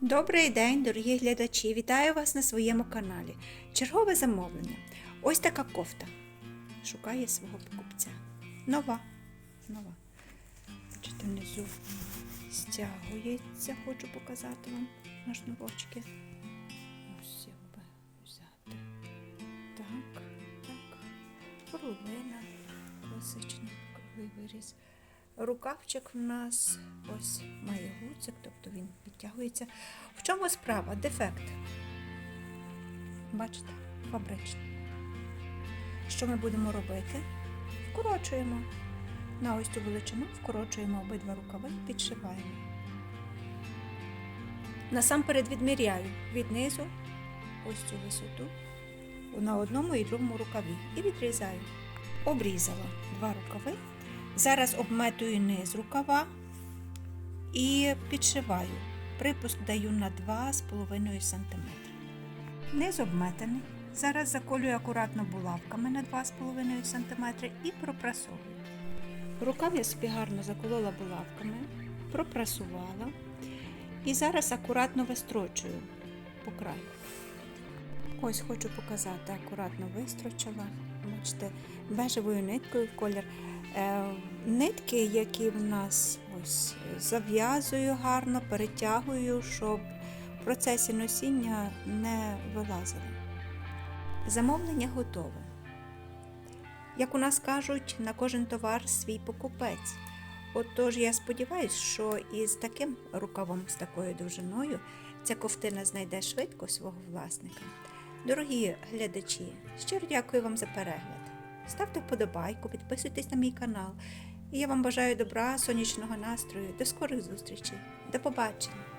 Добрий день, дорогі глядачі! Вітаю вас на своєму каналі. Чергове замовлення. Ось така кофта. Шукає свого покупця. Нова. Нова. Бачите, внизу стягується, хочу показати вам на шнурочки. Ось як би взяти. Так, так. Половина. Класичний виріз. Рукавчик в нас ось має гуцик, тобто він підтягується. В чому справа? Дефект. Бачите, фабричний. Що ми будемо робити? Вкорочуємо. На ось цю величину вкорочуємо обидва рукави підшиваємо. Насамперед відміряю від низу ось цю висоту на одному і другому рукаві і відрізаю. Обрізала два рукави. Зараз обметую низ рукава і підшиваю. Припуск даю на 2,5 см. Низ обметаний. Зараз заколюю акуратно булавками на 2,5 см і пропрасовую. Рукав я собі гарно заколола булавками, пропрасувала і зараз акуратно вистрочую по краю. Ось хочу показати, акуратно вистрочила. Бачите, бежевою ниткою в колір. Е, нитки, які в нас ось зав'язую гарно, перетягую, щоб в процесі носіння не вилазили. Замовлення готове. Як у нас кажуть, на кожен товар свій покупець. Отож, я сподіваюся, що із таким рукавом, з такою довжиною, ця ковтина знайде швидко свого власника. Дорогі глядачі, щиро дякую вам за перегляд. Ставте вподобайку, підписуйтесь на мій канал. І я вам бажаю добра, сонячного настрою. До скорих зустрічей. До побачення!